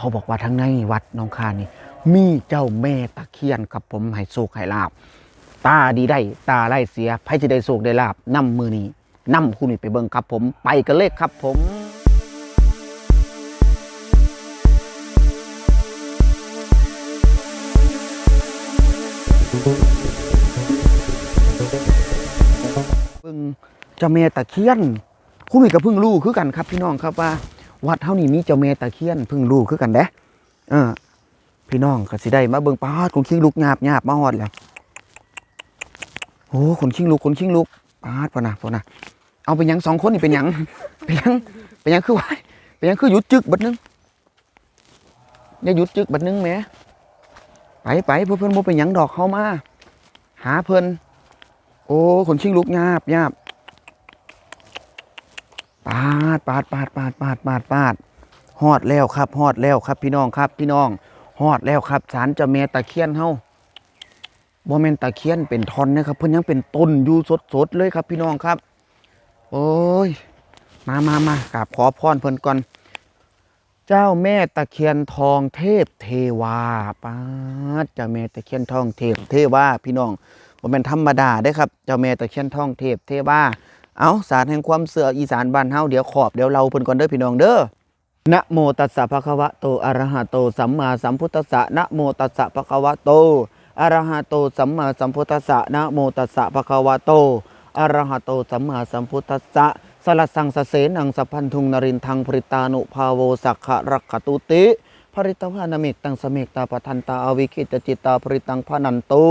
เขาบอกว่าทั้งในวัดน้องคานี่ มีเจ้าแม่ตะเคียนครับผมให้โชคให้ลาบ ตาดีได้ ตาไล่เสียไผจะได้โชคได้ลาบนํมือนี้นํคุณนี่ไปเบิ่งครับผมไปกันเลยครับผมเบิ่งเจ้าแม่ตะเคียนคุณนี่ก็เพิ่งรู้คือกันครับพี่น้องครับว่า วัดเท่านี้มีเจ้าแม่ตะเคียนพิ่งรู้คือกันเด้เออ พี่น้องก็สิได้มาเบิ่งป้าดคนขิงลุกหยาบหยาบมาฮอดแล้วโอ้คนขิงลุกคนขิงลุกป้าดพอนะพอนะเอาเป็นหยังสองคนนี่เป็นหยัง เป็นหยังเป็นหยังคือวาเป็นหยังคือหยุดจึกบัดนึงอย่าหยุดจึกบัดนึงแหมไปไปเพื่อนเพื่อนบ่เป็นหยังดอกเข้ามา หาเพิ่นโอ้คนขิงลุกหยาบหยาบ ปาดปาดปาดปาดปาดปาดปาดฮอดแล้วครับฮอดแล้วครับ พี่น้องครับ พี่น้องฮอดแล้วครับศาลเจ้าแม่ตะเคียนเฮาบ่แม่นตะเคียนเป็นทอนนะครับ เพิ่นยังเป็นต้นอยู่สดๆเลยครับ พี่น้องครับ โอ้ย มามามากราบขอพรเพิ่นก่อน เจ้าแม่ตะเคียนทองเทพเทวาป้าดเจ้าแม่ตะเคียนทองเทพเทวาพี่น้องบ่แม่นธรรมดาเด้ครับ เจ้าแม่ตะเคียนทองเทพเทวา เอาศาสตร์แห่งความเสื่ออีสานบ้านเฮาเดี๋ยวขอบเดี๋ยวเราเพิ่นก่อนเด้อพี่น้องเด้อนะโมตัสสะภะคะวะโตอะระหะโตสัมมาสัมพุทธัสสะนะโมตัสสะภะคะวะโตอะระหะโตสัมมาสัมพุทธัสสะนะโมตัสสะภะคะวะโตอะระหะโตสัมมาสัมพุทธัสสะสลัสสังสเสนังสัพพันธุงนรินทังปริตานุภาโวสักขะรักขตุติ ภริตวานามิกตังสเมกตาปทันตาอวิคิตจิตตาภริตังพนันตุ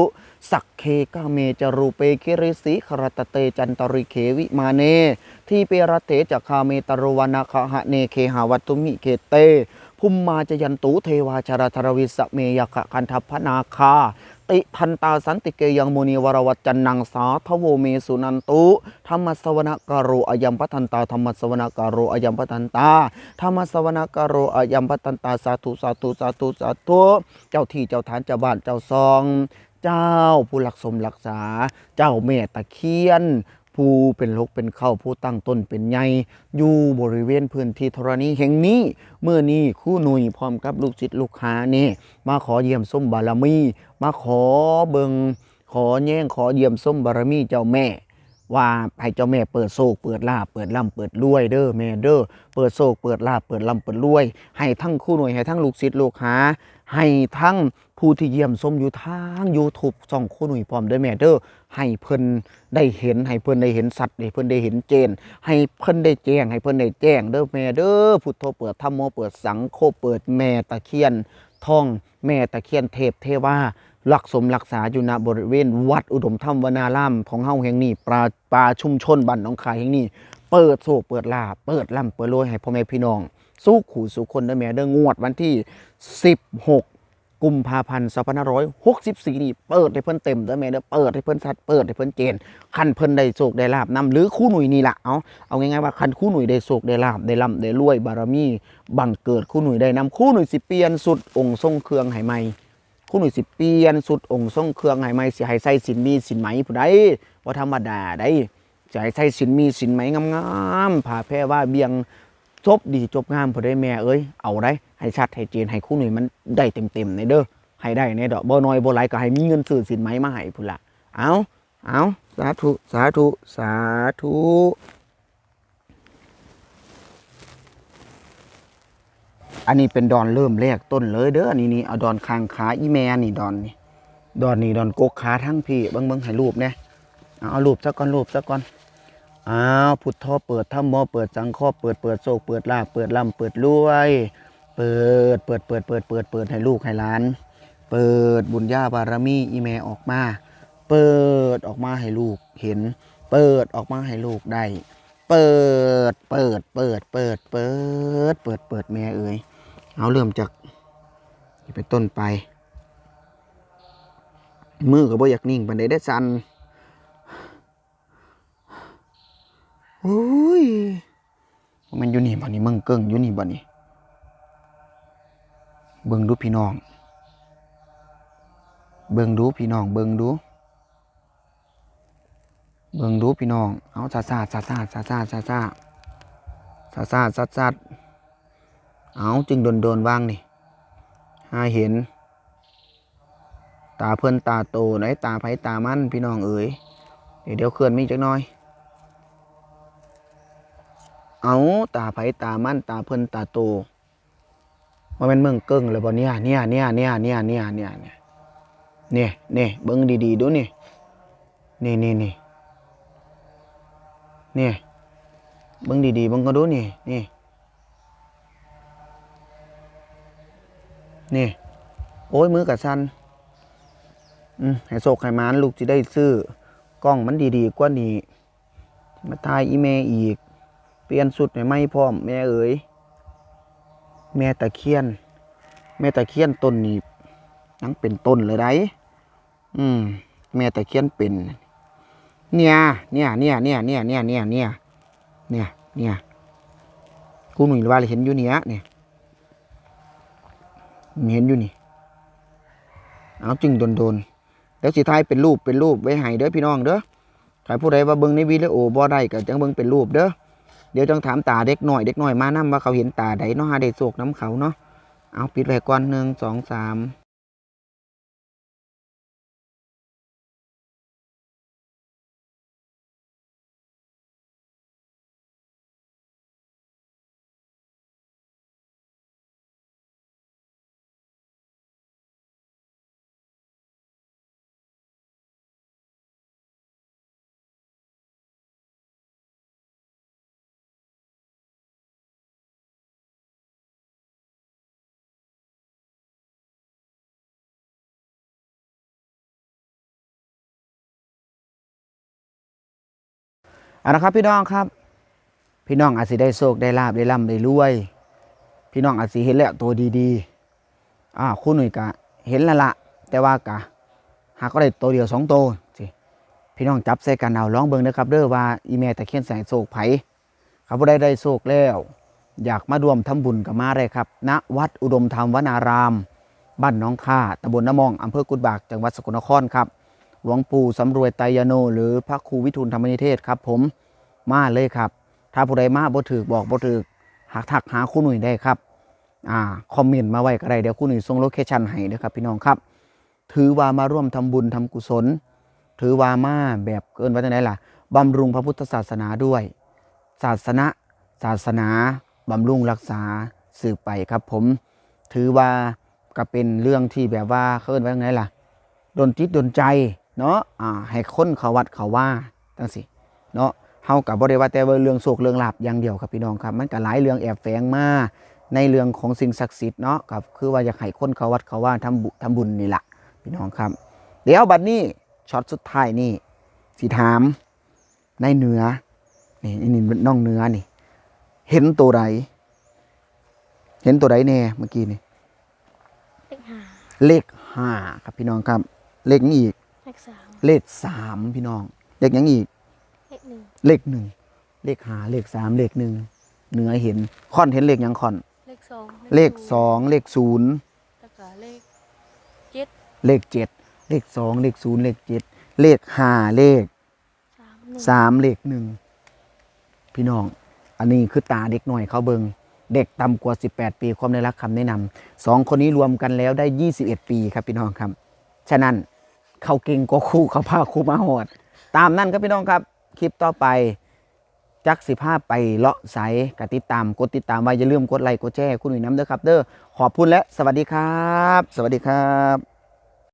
สักเคกาเมจรูเปคิริสีครตเตจันตริเขวิมาเน ที่เปรเตจักคาเมตรวนาคหะเนเคหาวัตุมิเกเตภุมมาจยันตุเทวาชารธรวิสเมยกะคันทพนาคา ติพันตาสันติเกยังมุนีวรวัจจันนังสาทโวเมสุนันตุธรรมสวนการโรอยัมปทันตาธรรมสวนการโรอยัมปทันตาธรรมสวนการโรอยัมปทันตาสาธุสาธุสาธุสาธุเจ้าที่เจ้าฐานเจ้าบ้านเจ้าซอง เจ้าผู้หลักสมรักษา เจ้าแม่ตะเคียน ผู้เป็นลกเป็นเข้าผู้ตั้งต้นเป็นใหญ่อยู่บริเวณพื้นที่ธรณีแห่งนี้ เมื่อนี้คู่หนุ่ยพร้อมกับลูกศิษย์ลูกหานี่มาขอเยี่ยมส้มบารมี มาขอเบิงขอแย่งขอเยี่ยมส้มบารมีเจ้าแม่ว่าให้เจ้าแม่เปิดโศกเปิดลาเปิดล่ำเปิดรวยเด้อแม่เด้อเปิดโศกเปิดลาเปิดล่ำเปิดรวย ให้ทั้งคู่หน่วยให้ทั้งลูกศิษย์ลูกหา ให้ทั้งผู้ที่เยี่ยมชมอยู่ทาง YouTube ช่องโคหนุ่ยพร้อมเด้อแม่เด้อให้เพิ่นได้เห็นให้เพิ่นได้เห็นสัตว์ให้เพิ่นได้เห็นเจน ให้เพิ่นได้แจ้ง ให้เพิ่นได้แจ้งเด้อแม่เด้อพุทโธเปิดธรรมโมเปิดสังโฆเปิดแม่ตะเคียนท่องแม่ตะเคียนเทพเทวารักสมรักษาอยู่ณบริเวณ วัดอุดมธรรมวนารามของเฮาแห่งนี้ปลาปลาชุมชนบ้านหนองคายแห่งนี้ เปิดโศกเปิดลาเปิดล่ำเปิดรวยให้พ่อแม่พี่น้อง สู้ขู่สู่คนเด้อแม่เด้องวดวันที่ 16 กุมภาพันธ์2564 นี่เปิดให้เพิ่นเต็มเด้อแม่เด้อเปิดให้เพิ่นสัดเปิดให้เพิ่นเจนคันเพิ่นได้โศกได้ลาบนํหรือคู่หนุ่ยนี่ล่ะเอาเอาง่ายๆว่าคันคู่หนุ่ยได้โศกได้ลาบได้ล่ำได้รวยบารมีบังเกิดคู่หนุ่ยได้นำคู่หนุ่ยสิเปลี่ยนสุดองค์ทรงเครื่องให้ใหม่คุณหนุ่ยสิเปลี่ยนสุดองค์ทรงเครื่องให้ใหม่สิให้ใส่สินมีสินไหมผู้ใดว่าธรรมดาได้จะให้ใส่สินมีสินไหมงามๆผ่าแพร่ว่าเบียง จบดีจบงามผู้ใดแม่เอ้ยเอาได้ให้ชัดให้เจนให้คุณหนุ่ยมันได้เต็มๆในเด้อให้ได้ในดอกบ่น้อยบ่หลายก็ให้มีเงินซื้อสินไหมมาให้พุ่นละเอาเอาสาธุสาธุสาธุอันนี้เป็นดอนเริ่มแรกต้นเลยเด้ออันนี้นี่เอาดอนคางขาอีแม่นี่ดอนนี่ดอนนี่ดอนกกขาทั้งพี่เบิ่งเบิ่งให้รูปเนี่ยเอาเอารูปซะก่อนรูปซะก่อน อ้าวพุทธเปิดธรรมโมเปิดสังฆเปิดเปิดโศกเปิดลาภเปิดลำเปิดรวย เปิดเปิดเปิดเปิดเปิดเปิดให้ลูกให้หลาน เปิดบุญญาบารมีอีแม่ออกมา เปิดออกมาให้ลูกเห็น เปิดออกมาให้ลูกได้เปิดเปิดเปิดเปิดเปิดเปิดเปิดแม่เอ๋ยเอาเริ่มจากนี่เป็นต้นไป มือก็บ่อยากนิ่งปานใดได้สั่น โอ้ยมันอยู่นี่บ่นี่มึงเกิ้งอยู่นี่บ่นี่เบิ่งดูพี่น้อง เบิ่งดูพี่น้อง เบิ่งดู เบิ่งดูพี่น้อง เอาซาซาซาซาซาซาซาซาซาซาซาซาเอาจึงโดนโดนๆวางนี่หาเห็น ตาเพิ่นตาโตไหนตาไผตามันพี่น้องเอ๋ยเดี๋ยวเคลื่อนมีจักน่อย เอาตาไผตามันตาเพิ่นตาโตว่าแมันเมืองเกิ้งเลยบ่เนี่ยเนี่ยเนี่ยเนี่ยเนี่ยเนี่ยเนี่ยเนี่ยเนี่ยเนี่ยเบิ่งดีๆดูนี่นี่นี่นี่เนี่ยเบิ่งดีๆเบิ่งก็ดูนี่นี่นี่โอ้ยมือกับสันอืมให้โศกให้มานลูกจะได้ซื้อกล้องมันดีๆกว่านี้มาทายอีเมอีก เปลี่ยนสุดให้ไหมพร้อมแม่เอ๋ยแม่ตะเคียน แม่ตะเคียนต้นนี้ยังเป็นต้นเลยได้อืม แม่ตะเคียนเป็น เนี่ย เนี่ย เนี่ย เนี่ย เนี่ย เนี่ย เนี่ย เนี่ย เนี่ย เนี่ย กูหนุ่ยว่าเห็นอยู่เนี้ยเนี่ยเห็นอยู่นี่ เอาจึงโดนโดนแล้วสิท้ายเป็นรูปเป็นรูปไว้ให้เด้อพี่น้องเด้อใครผู้ใดว่าเบิ่งในวิดีโอบ่ได้ก็จังเบิ่งเป็นรูปเด้อ เดี๋ยวต้องถามตาเด็กหน่อยเด็กหน่อยมานํว่าเขาเห็นตาใดเนาะหาได้โศกน้ำเขาเนาะเอาปิดไว้ก่อนหนึ่งสองสาม เอาละครับพี่น้องครับ พี่น้องอาจสิได้โศกได้ลาบได้ร่ำได้รวย พี่น้องอาจสิเห็นแล้วตัวดีๆอ่าคุณหนุ่ยกะเห็นล้วละแต่ว่ากะ หากก็ได้ตัวเดียวสองตัวสิพี่น้องจับใส่กันเอาลองเบิ่งนะครับ เด้อว่าอีเมลตะเคียนแสงโศกไผครับผู้ใดได้โศกแล้ว อยากมารวมทำบุญกับมาได้ครับ ณวัดอุดมธรรมวนาราม บ้านน้องค่าตำบลน้ำมองอำเภอกุดบากจังหวัดสกลนครครับ หลวงปู่สำรวยไตยโน หรือพระครูวิทูลธรรมนิเทศครับ ผมมาเลยครับ ถ้าผู้ใดมาบ่ถือบอกบ่ถือหากทักหาคุณหนุ่ยได้ครับอ่าคอมเมนต์มาไว้ก็ได้เดี๋ยวคุณหนุ่ยส่งโลเคชั่นให้นะครับพี่น้องครับ ถือว่ามาร่วมทำบุญทำกุศล ถือว่ามาแบบเกินว่าจะไหนล่ะบำรุงพระพุทธศาสนาด้วย ศาสนาศาสนาบำรุงรักษาสืบไปครับ ผมถือว่าก็เป็นเรื่องที่แบบว่าเขาเอิ้นว่าไงล่ะ ดนจิตดนใจ เนาะอ่าให้คนเขาวัดเขาว่าจังสิเนาะเฮากับบ่ได้ว่าแต่ว่าเรื่องโศกเรื่องลาบอย่างเดียวครับพี่น้องครับ มันก็หลายเรื่องแอบแฝงมาในเรื่องของสิ่งศักดิ์สิทธิ์เนาะครับคือว่าอยากให้คนเขาวัดเขาว่าทำบุทำบุญนี่แหละพี่น้องครับ เดี๋ยวบัดนี้ช็อตสุดท้ายนี่สิถามในเหนือนี่นี่นี่น้องเหนือนี่ เห็นตัวใดเห็นตัวใดแน่เมื่อกี้นี่เลขห้าเลขห้าครับพี่น้องครับ เลขนี้อีก เลขสามเลขสามพี่น้อง เลขหยังอีก เลขหนึ่งเลขหนึ่งเลขหาเลขสามเลขหนึ่งเหนือเห็นค่อนเห็นเลขหยังค่อน เลขสองเลขสองเลขศูนย์แล้วก็เลขเจ็ดเลขเจ็ดเลขสองเลขศูนย์เลขเจ็ดเลขห้าเลขสามหนึ่งสามเลขหนึ่งพี่น้อง อันนี้คือตาเด็กหน่อยเขาเบิงเด็กต่ำกว่า 18 ปีความได้รับคำแนะนำสองคนนี้รวมกันแล้วได้ 21 ปีครับพี่น้องครับ ฉะนั้น เขาเก่งก็คูเขาพาคูมาหอด ตามนั่นครับพี่น้องครับ คลิปต่อไป จักสิภาพไปเลาะใสกติดตามกดติดตามไว้อย่าลืมกดไลค์กดแชร์คุณหนุ่ยน้ำเด้อครับ เด้อขอบคุณและสวัสดีครับ สวัสดีครับ